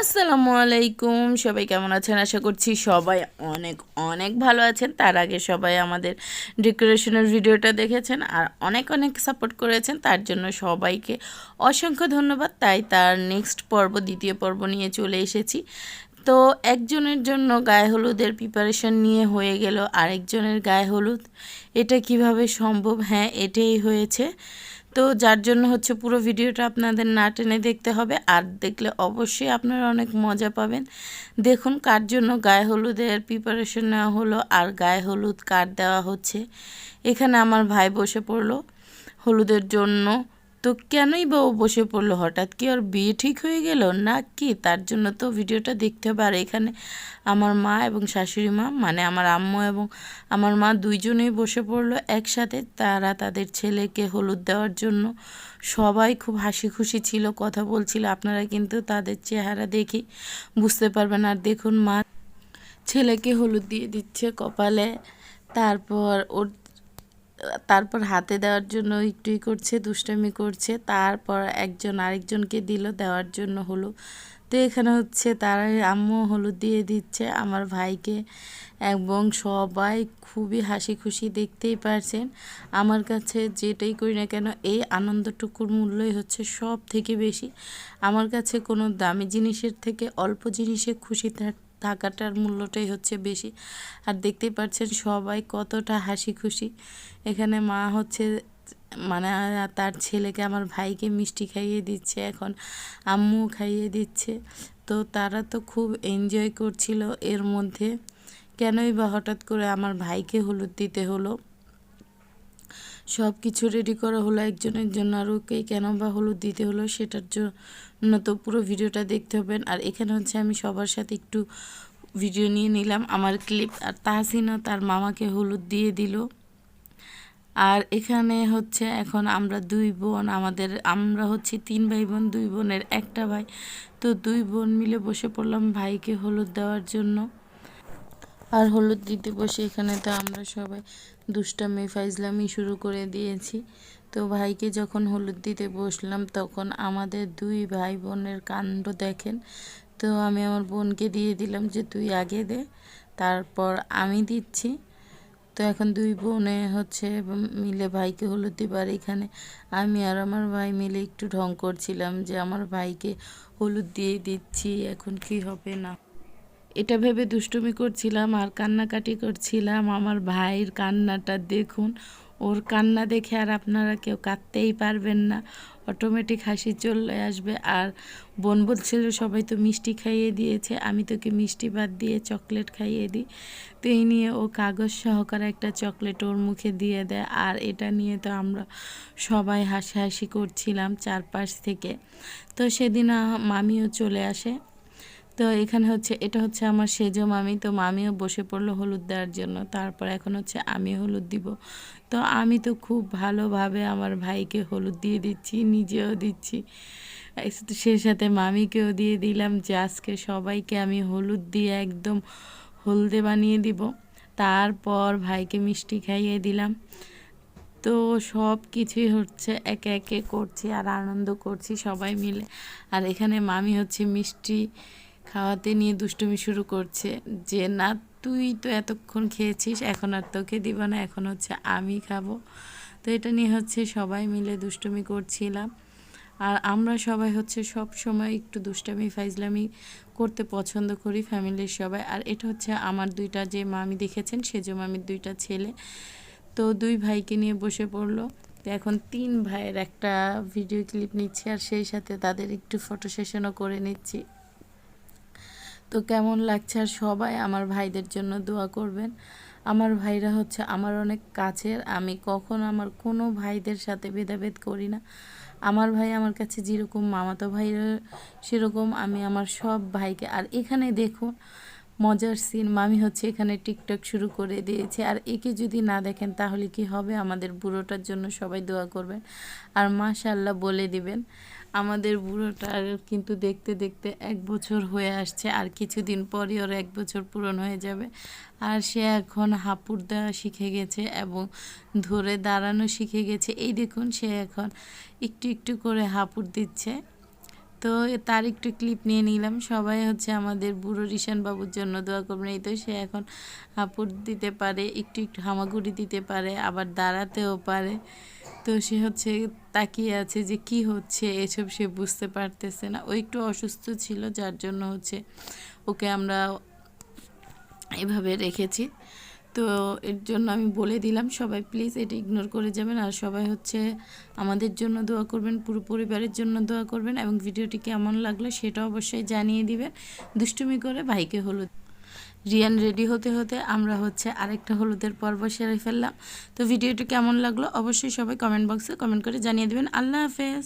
আসসালামু আলাইকুম। সবাই কেমন আছেন? আশা করছি সবাই অনেক অনেক ভালো আছেন। তার আগে সবাই আমাদের ডেকোরেশনের ভিডিওটা দেখেছেন আর অনেক অনেক সাপোর্ট করেছেন। তার জন্য সবাইকে অসংখ্য ধন্যবাদ। তাই তার নেক্সট পর্ব, দ্বিতীয় পর্ব নিয়ে চলে এসেছি। তো একজনের জন্য গায়ে হলুদের প্রিপারেশন নিয়ে হয়ে গেল। আরেকজনের গায়ে হলুদ, এটা কীভাবে সম্ভব? হ্যাঁ এটাই হয়েছে। তো যার জন্য হচ্ছে পুরো ভিডিওটা আপনাদের না টেনে দেখতে হবে। আর দেখলে অবশ্যই আপনারা অনেক মজা পাবেন। দেখুন কার জন্য গায়ে হলুদের প্রিপারেশন নেওয়া হলো আর গায়ে হলুদ কার দেওয়া হচ্ছে। এখানে আমার ভাই বসে পড়ল। হলুদের জন্য তো কেনই বা ও বসে পড়ল? হঠাৎ কি ওর বিয়ে ঠিক হয়ে গেল? না কি? তার জন্য তো ভিডিওটা দেখতে হবে। আর এখানে আমার মা এবং শাশুড়ি মা মানে আমার আম্মু এবং আমার মা দুইজনেই বসে পড়ল একসাথে। তারা তাদের ছেলেকে হলুদ দেওয়ার জন্য সবাই খুব হাসি খুশি ছিল, কথা বলছিল। আপনারা কিন্তু তাদের চেহারা দেখি বুঝতে পারবেন। আর দেখুন মা ছেলেকে হলুদ দিয়ে দিচ্ছে কপালে। তারপর ওর তারপর হাতে দেওয়ার জন্য একটুই করছে, দুষ্টামি করছে, তারপর একজন আরেকজনকে দিল, দেওয়ার জন্য হলো। তো এখানে হচ্ছে তারা আম্মু হলুদ দিয়ে দিচ্ছে, আমার ভাইকে এবং সবাই খুবই হাসি খুশি দেখতেই পারছেন। আমার কাছে যেটাই করি না কেন, এই আনন্দটুকুর মূল্যই হচ্ছে সব থেকে বেশি। আমার কাছে কোনো দামি জিনিসের থেকে অল্প জিনিসে খুশি থাক থাকাটার মূল্যটাই হচ্ছে বেশি। আর দেখতেই পাচ্ছেন সবাই কতটা হাসি খুশি। এখানে মা হচ্ছে মানে তার ছেলেকে, আমার ভাইকে মিষ্টি খাইয়ে দিচ্ছে এখন আম্মু খাইয়ে দিচ্ছে। তো তারা তো খুব এনজয় করছিল এর মধ্যে। কেনই বা হঠাৎ করে আমার ভাইকে হলুদ দিতে হলো? সব কিছু রেডি করা হলো, একজনের জন্য আর ওকে কেন বা হলুদ দিতে হলো সেটার জন্য তো পুরো ভিডিওটা দেখতে হবেন। আর এখানে হচ্ছে আমি সবার সাথে একটু ভিডিও নিয়ে নিলাম আমার ক্লিপ আর তাহসিনা তার মামাকে হলুদ দিয়ে দিল। আর এখানে হচ্ছে এখন আমরা দুই বোন, আমাদের, আমরা হচ্ছে তিন ভাই বোন, দুই বোনের একটা ভাই। তো দুই বোন মিলে বসে পড়লাম ভাইকে হলুদ দেওয়ার জন্য। আর হলুদ দিতে বসে এখানে তো আমরা সবাই দুষ্টামি, ফাইজলামি শুরু করে দিয়েছি। তো ভাইকে যখন হলুদ দিতে বসলাম, তখন আমাদের দুই ভাই বোনের কাণ্ড দেখেন। তো আমি আমার বোনকে দিয়ে দিলাম যে, তুই আগে দে, তারপর আমি দিচ্ছি। তো এখন দুই বোনে হচ্ছে মিলে ভাইকে হলুদ দিবার এখানে আমি আর আমার ভাই মিলে একটু ঢং করছিলাম যে, আমার ভাইকে হলুদ দিয়ে দিচ্ছি, এখন কি হবে না? এটা ভেবে দুষ্টুমি করছিলাম, আর কান্নাকাটি করছিলাম। আমার ভাইয়ের কান্নাটা দেখুন, ওর কান্না দেখে আর আপনারা কেউ কাঁদতেই পারবেন না। অটোমেটিক হাসি চলে আসবে। আর বোন বলছিল, সবাই তো মিষ্টি খাইয়ে দিয়েছে, আমি তোকে মিষ্টি বাদ দিয়ে চকলেট খাইয়ে দিই। তো এই নিয়ে ও কাগজ সহকারে একটা চকলেট ওর মুখে দিয়ে দেয়। আর এটা নিয়ে তো আমরা সবাই হাসাহাসি করছিলাম চারপাশ থেকে। তো সেদিন মামিও চলে আসে। তো এখানে হচ্ছে, এটা হচ্ছে আমার সেজো মামি। তো মামিও বসে পড়ল হলুদ দেওয়ার জন্য। তারপর এখন হচ্ছে আমি হলুদ দিব। তো আমি তো খুব ভালোভাবে আমার ভাইকে হলুদ দিয়ে দিচ্ছি, নিজেও দিচ্ছি। সে সাথে মামিকেও দিয়ে দিলাম যে আজকে সবাইকে আমি হলুদ দিয়ে একদম হলদে বানিয়ে দিব। তারপর ভাইকে মিষ্টি খাইয়ে দিলাম। তো সব কিছুই হচ্ছে একে একে করছি আর আনন্দ করছি সবাই মিলে। আর এখানে মামি হচ্ছে মিষ্টি খাওয়াতে নিয়ে দুষ্টুমি শুরু করছে যে, না, তুই তো এতক্ষণ খেয়েছিস, এখন আর তোকে দিব না, এখন হচ্ছে আমি খাব। তো এটা নিয়ে হচ্ছে সবাই মিলে দুষ্টুমি করছিলাম। আর আমরা সবাই হচ্ছে সব সময় একটু দুষ্টামি, ফাইজলামি করতে পছন্দ করি ফ্যামিলির সবাই। আর এটা হচ্ছে আমার দুইটা যে মামি দেখেছেন, সেজো মামির দুইটা ছেলে। তো দুই ভাইকে নিয়ে বসে পড়ল। তো এখন তিন ভাইয়ের একটা ভিডিও ক্লিপ নিচ্ছি আর সেই সাথে তাদের একটু ফটো সেশনও করে নিচ্ছি। তো কেমন লাগছে? আর সবাই আমার ভাইদের জন্য দোয়া করবেন। আমার ভাইরা হচ্ছে আমার অনেক কাছের। আমি কখনো আমার কোনো ভাইদের সাথে ভেদাভেদ করি না। আমার ভাই আমার কাছে যেরকম, মামাতো ভাইরা সেরকম, আমি আমার সব ভাইকে। আর এখানে দেখুন, মজার সিন মামি হচ্ছে এখানে টিকটক শুরু করে দিয়েছে। আর একে যদি না দেখেন, তাহলে কি হবে? আমাদের বুড়োটার জন্য সবাই দোয়া করবেন। আর মাশাল্লাহ বলে দিবেন। আমাদের বুড়োটার কিন্তু দেখতে দেখতে এক বছর হয়ে আসছে, আর কিছুদিন পরই ওর এক বছর পূরণ হয়ে যাবে। আর সে এখন হাঁপুর দেওয়া শিখে গেছে এবং ধরে দাঁড়ানো শিখে গেছে। এই দেখুন, সে এখন একটু একটু করে হাঁপুর দিচ্ছে। তো তার একটু ক্লিপ নিয়ে নিলাম। সবাই হচ্ছে আমাদের বুড়ো রিশান বাবুর জন্য দোয়া করবেন। এই তো সে এখন হাঁপুট দিতে পারে, একটু একটু হামাগুড়ি দিতে পারে, আবার দাঁড়াতেও পারে। তো সে হচ্ছে তাকিয়ে আছে যে কি হচ্ছে, এসব সে বুঝতে পারতেছে না। ও একটু অসুস্থ ছিল, যার জন্য হচ্ছে ওকে আমরা এভাবে রেখেছি। তো এর জন্য আমি বলে দিলাম, সবাই প্লিজ এটা ইগনোর করে যাবেন আর সবাই হচ্ছে আমাদের জন্য দোয়া করবেন, পুরো পরিবারের জন্য দোয়া করবেন এবং ভিডিওটি কেমন লাগল সেটা অবশ্যই জানিয়ে দিবেন। দুষ্টুমি করে ভাইকে হলুদ। রিয়ান রেডি হতে হতে আমরা হচ্ছে আরেকটা হলুদের পর্ব সেরে ফেললাম। তো ভিডিওটি কেমন লাগল অবশ্যই সবাই কমেন্ট বক্সে কমেন্ট করে জানিয়ে দেবেন। আল্লাহ হাফেজ।